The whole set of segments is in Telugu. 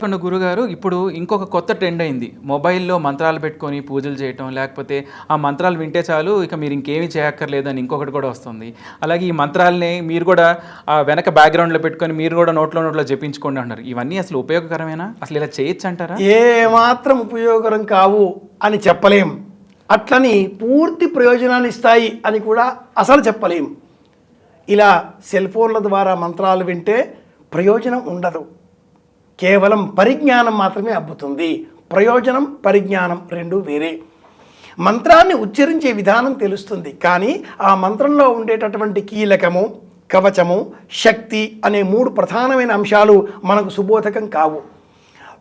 చెప్పండి గురుగారు ఇప్పుడు ఇంకొక కొత్త ట్రెండ్ అయింది. మొబైల్లో మంత్రాలు పెట్టుకొని పూజలు చేయటం లేకపోతే ఆ మంత్రాలు వింటే చాలు ఇక మీరు ఇంకేమీ చేయక్కర్లేదు అని ఇంకొకటి కూడా వస్తుంది. అలాగే ఈ మంత్రాలని మీరు కూడా ఆ వెనక బ్యాక్గ్రౌండ్లో పెట్టుకొని మీరు కూడా నోట్లో నోట్లో జపించుకోండి అంటారు ఇవన్నీ అసలు ఉపయోగకరమేనా? అసలు ఇలా చేయొచ్చు అంటారా? ఏ మాత్రం ఉపయోగకరం కావు అని చెప్పలేం. అట్లని పూర్తి ప్రయోజనాన్ని ఇస్తాయి అని కూడా అసలు చెప్పలేం. ఇలా సెల్ ఫోన్ల ద్వారా మంత్రాలు వింటే ప్రయోజనం ఉండదు. కేవలం పరిజ్ఞానం మాత్రమే అబ్బుతుంది. ప్రయోజనం పరిజ్ఞానం రెండు వేరే. మంత్రాన్ని ఉచ్చరించే విధానం తెలుస్తుంది. కానీ ఆ మంత్రంలో ఉండేటటువంటి కీలకము కవచము శక్తి అనే మూడు ప్రధానమైన అంశాలు మనకు సుబోధకం కావు.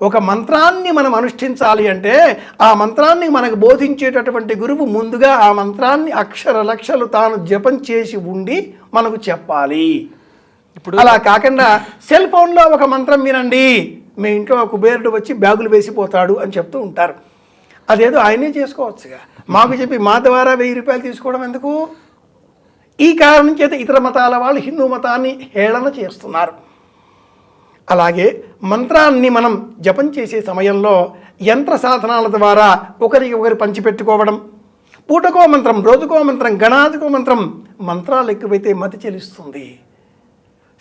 ఒక మంత్రాన్ని మనం అనుష్ఠించాలి అంటే ఆ మంత్రాన్ని మనకు బోధించేటటువంటి గురువు ముందుగా ఆ మంత్రాన్ని అక్షర లక్షలు తాను జపం చేసి ఉండి మనకు చెప్పాలి. ఇప్పుడు అలా కాకుండా సెల్ ఫోన్లో ఒక మంత్రం వినండి. మీ ఇంట్లో కుబేరుడు వచ్చి బ్యాగులు వేసిపోతాడు అని చెప్తూ ఉంటారు. అదేదో ఆయనే చేసుకోవచ్చుగా. మాకు చెప్పి మా ద్వారా వెయ్యి రూపాయలు తీసుకోవడం ఎందుకు? ఈ కారణం చేత ఇతర మతాల వాళ్ళు హిందూ మతాన్ని హేళన చేస్తున్నారు. అలాగే మంత్రాన్ని మనం జపం చేసే సమయంలో యంత్ర సాధనాల ద్వారా ఒకరికి ఒకరు పంచిపెట్టుకోవడం పూటకో మంత్రం రోజుకో మంత్రం గణాదికో మంత్రం మంత్రాలు ఎక్కువైతే మతి చెలుస్తుంది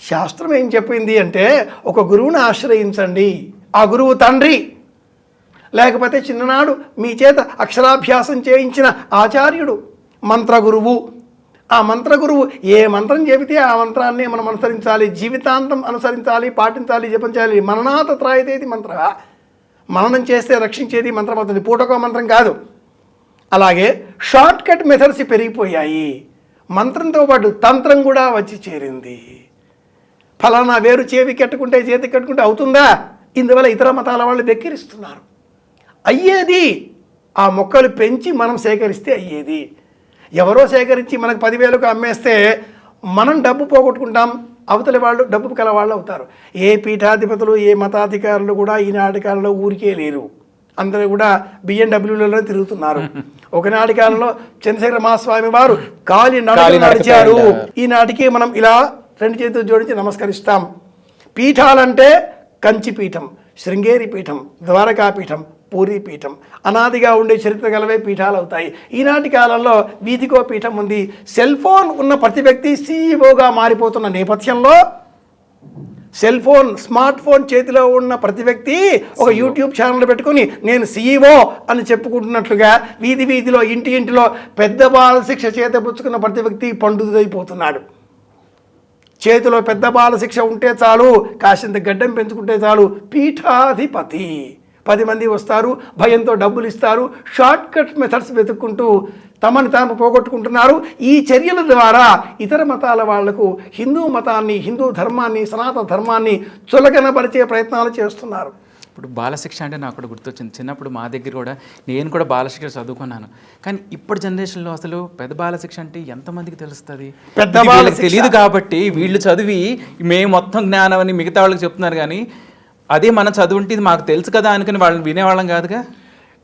శాస్త్రం ఏం చెప్పింది అంటే ఒక గురువుని ఆశ్రయించండి. ఆ గురువు తండ్రి. లేకపోతే చిన్ననాడు మీ చేత అక్షరాభ్యాసం చేయించిన ఆచార్యుడు మంత్రగురువు. ఆ మంత్రగురువు ఏ మంత్రం చెబితే ఆ మంత్రాన్ని మనం అనుసరించాలి జీవితాంతం అనుసరించాలి పాటించాలి జపించాలి మననాథ త్రాయితేది మంత్ర. మననం చేస్తే రక్షించేది మంత్రం అవుతుంది పూటకో మంత్రం కాదు. అలాగే షార్ట్ కట్ మెథడ్స్ పెరిగిపోయాయి. మంత్రంతో పాటు తంత్రం కూడా వచ్చి చేరింది. ఫలానా వేరు చేవి కట్టుకుంటే చేతి కట్టుకుంటే అవుతుందా? ఇందువల్ల ఇతర మతాల వాళ్ళు వెక్కిరిస్తున్నారు. అయ్యేది ఆ మొక్కలు పెంచి మనం సేకరిస్తే అయ్యేది. ఎవరో సేకరించి మనకు పదివేలకు అమ్మేస్తే మనం డబ్బు పోగొట్టుకుంటాం. అవతలి వాళ్ళు డబ్బు కల వాళ్ళు అవుతారు. ఏ పీఠాధిపతులు ఏ మతాధికారులు కూడా ఈనాటి కాలంలో ఊరికే లేరు. అందరూ కూడా బిఎండబ్ల్యూలలో తిరుగుతున్నారు. ఒకనాటి కాలంలో చంద్రశేఖర మహాస్వామి వారు కాలి నడిచారు. ఈనాటికి మనం ఇలా రెండు చేతులు జోడించి నమస్కరిస్తాం. పీఠాలంటే కంచి పీఠం శృంగేరి పీఠం ద్వారకా పీఠం పూరి పీఠం అనాదిగా ఉండే చరిత్ర గలవే పీఠాలు అవుతాయి ఈనాటి కాలంలో వీధికో పీఠం ఉంది. సెల్ ఫోన్ ఉన్న ప్రతి వ్యక్తి సీఈఓగా మారిపోతున్న నేపథ్యంలో సెల్ ఫోన్ స్మార్ట్ ఫోన్ చేతిలో ఉన్న ప్రతి వ్యక్తి ఒక యూట్యూబ్ ఛానల్ పెట్టుకుని నేను సీఈఓ అని చెప్పుకుంటున్నట్లుగా వీధి వీధిలో ఇంటి ఇంటిలో పెద్ద బాల శిక్ష చేత పుచ్చుకున్న ప్రతి వ్యక్తి పండుదైపోతున్నాడు చేతిలో పెద్ద బాలశిక్ష ఉంటే చాలు కాసింత గడ్డం పెంచుకుంటే చాలు పీఠాధిపతి. పది మంది వస్తారు భయంతో డబ్బులు ఇస్తారు షార్ట్ కట్ మెథడ్స్ వెతుక్కుంటూ తమని తాము పోగొట్టుకుంటున్నారు. ఈ చర్యల ద్వారా ఇతర మతాల వాళ్ళకు హిందూ మతాన్ని హిందూ ధర్మాన్ని సనాతన ధర్మాన్ని చులకనబరిచే ప్రయత్నాలు చేస్తున్నారు. ఇప్పుడు బాలశిక్ష అంటే నాకు కూడా గుర్తొచ్చింది. చిన్నప్పుడు మా దగ్గర కూడా నేను కూడా బాలశిక్ష చదువుకున్నాను. కానీ ఇప్పుడు జనరేషన్లో అసలు పెద్ద బాలశిక్ష అంటే ఎంతమందికి తెలుస్తుంది? పెద్ద వీళ్ళకి. తెలియదు కాబట్టి వీళ్ళు చదివి మేము మొత్తం జ్ఞానం అని మిగతా వాళ్ళకి చెప్తున్నారు కానీ అదే మనం చదువుంటే ఇది మాకు తెలుసు కదా అనుకుని వాళ్ళని వినేవాళ్ళం కాదుగా?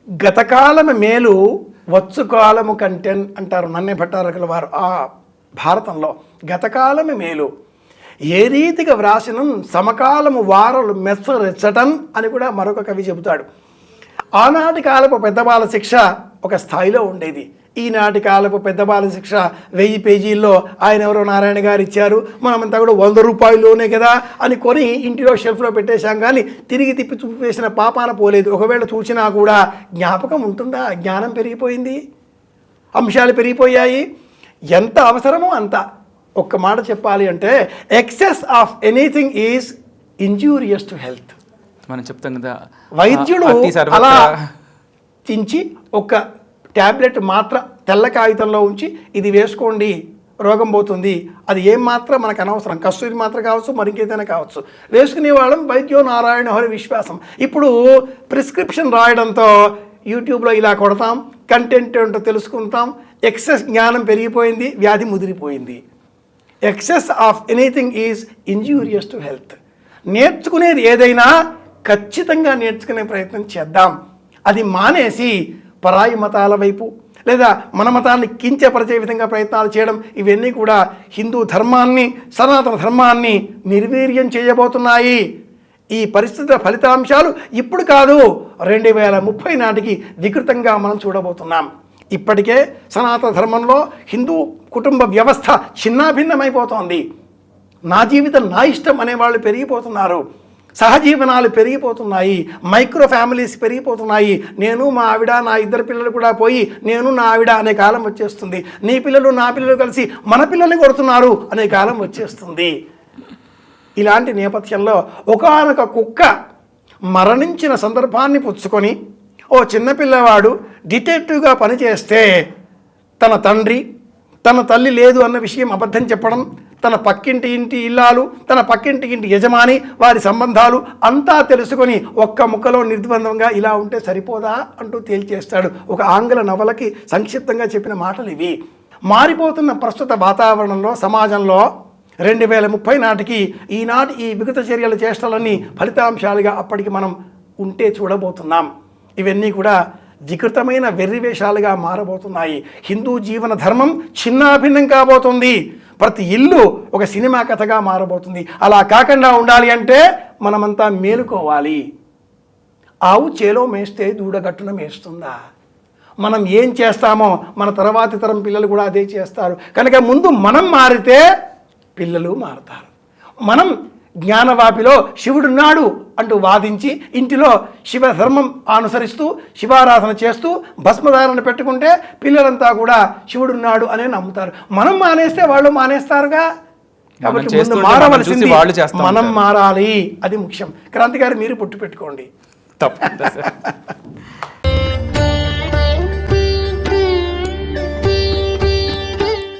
గతకాలము మేలు వచ్చు కాలము కంటే అంటారు నన్నే భట్టారకుల వారు ఆ భారతంలో. గతకాలము మేలు ఏ రీతిగా వ్రాసినం? సమకాలము వారలు మెచ్చరెచ్చటం అని కూడా మరొక కవి చెబుతాడు. ఆనాటి కాలపు పెద్దబాల శిక్ష ఒక స్థాయిలో ఉండేది. ఈనాటి కాలపు పెద్దబాల శిక్ష వెయ్యి పేజీల్లో ఆయన ఎవరో నారాయణ గారు ఇచ్చారు. మనమంతా కూడా వంద రూపాయల్లోనే కదా అని కొని ఇంటిలో షెల్ఫ్లో పెట్టేశాం కానీ తిరిగి తిప్పి చూపేసిన వేసిన పాపాన పోలేదు. ఒకవేళ చూసినా కూడా జ్ఞాపకం ఉంటుందా? జ్ఞానం పెరిగిపోయింది. అంశాలు పెరిగిపోయాయి. ఎంత అవసరమో అంత. ఒక్క మాట చెప్పాలి అంటే excess of anything is injurious to health మనం చెప్తాం కదా వైద్యుడు అలా చించి ఒక ట్యాబ్లెట్ మాత్ర తెల్ల కాగితంలో ఉంచి ఇది వేసుకోండి రోగం పోతుంది. అది ఏం మాత్రం మనకు అనవసరం. కస్తూరి మాత్ర కావచ్చు మరింకేదైనా కావచ్చు. వేసుకునే వాళ్ళం వైద్యో నారాయణ హరి విశ్వాసం. ఇప్పుడు ప్రిస్క్రిప్షన్ రాయడంతో యూట్యూబ్లో ఇలా కొడతాం కంటెంట్ ఏంటో తెలుసుకుంటాం ఎక్సెస్ జ్ఞానం పెరిగిపోయింది వ్యాధి ముదిరిపోయింది. Excess of anything is injurious to health. నేర్చుకునేది ఏదైనా ఖచ్చితంగా నేర్చుకునే ప్రయత్నం చేద్దాం. అది మానేసి పరాయి మతాల వైపు లేదా మన మతాన్ని కించపరిచే విధంగా ప్రయత్నాలు చేయడం ఇవన్నీ కూడా హిందూ ధర్మాన్ని సనాతన ధర్మాన్ని నిర్వీర్యం చేయబోతున్నాయి. ఈ పరిస్థితుల ఫలితాంశాలు ఇప్పుడు కాదు రెండు వేల ముప్పై నాటికి వికృతంగా మనం చూడబోతున్నాం. ఇప్పటికే సనాతన ధర్మంలో హిందూ కుటుంబ వ్యవస్థ చిన్నాభిన్నమైపోతోంది నా జీవితం నా ఇష్టం అనేవాళ్ళు పెరిగిపోతున్నారు. సహజీవనాలు పెరిగిపోతున్నాయి. మైక్రో ఫ్యామిలీస్ పెరిగిపోతున్నాయి. నేను మా ఆవిడ నా ఇద్దరు పిల్లలు కూడా పోయి నేను నా ఆవిడ అనే కాలం వచ్చేస్తుంది. నీ పిల్లలు నా పిల్లలు కలిసి మన పిల్లల్ని కొడుతున్నారు అనే కాలం వచ్చేస్తుంది. ఇలాంటి నేపథ్యంలో ఒకానొక కుక్క మరణించిన సందర్భాన్ని పుచ్చుకొని ఓ చిన్నపిల్లవాడు డిటెక్టివ్గా పనిచేస్తే తన తండ్రి తన తల్లి లేదు అన్న విషయం అబద్ధం చెప్పడం తన పక్కింటి ఇంటి ఇల్లాలు తన పక్కింటి ఇంటి యజమాని వారి సంబంధాలు అంతా తెలుసుకొని ఒక్క ముక్కలో నిర్బంధంగా ఇలా ఉంటే సరిపోదా అంటూ తేల్చేస్తాడు ఒక ఆంగ్ల నవలకి సంక్షిప్తంగా చెప్పిన మాటలు ఇవి. మారిపోతున్న ప్రస్తుత వాతావరణంలో సమాజంలో రెండు వేల ముప్పై నాటికి ఈనాటి ఈ విగత చర్యల చేష్టలన్నీ ఫలితాంశాలుగా అప్పటికి మనం ఉంటే చూడబోతున్నాం. ఇవన్నీ కూడా వికృతమైన వెర్రివేషాలుగా మారబోతున్నాయి. హిందూ జీవన ధర్మం చిన్నాభిన్నం కాబోతుంది. ప్రతి ఇల్లు ఒక సినిమా కథగా మారబోతుంది. అలా కాకుండా ఉండాలి అంటే మనమంతా మేలుకోవాలి. ఆవు చేలో మేస్తే దూడగట్టున మేస్తుందా? మనం ఏం చేస్తామో మన తర్వాతి తరం పిల్లలు కూడా అదే చేస్తారు. కనుక ముందు మనం మారితే పిల్లలు మారుతారు. మనం జ్ఞానవాపిలో శివుడున్నాడు అంటూ వాదించి ఇంటిలో శివ ధర్మం అనుసరిస్తూ శివారాధన చేస్తూ భస్మధారణ పెట్టుకుంటే పిల్లలంతా కూడా శివుడున్నాడు అనే నమ్ముతారు. మనం మానేస్తే వాళ్ళు మానేస్తారుగా? కాబట్టి ముందు మనం మారవలసింది. మారాలి. అది ముఖ్యం. క్రాంతి గారు మీరు పుట్టు పెట్టుకోండి. సార్.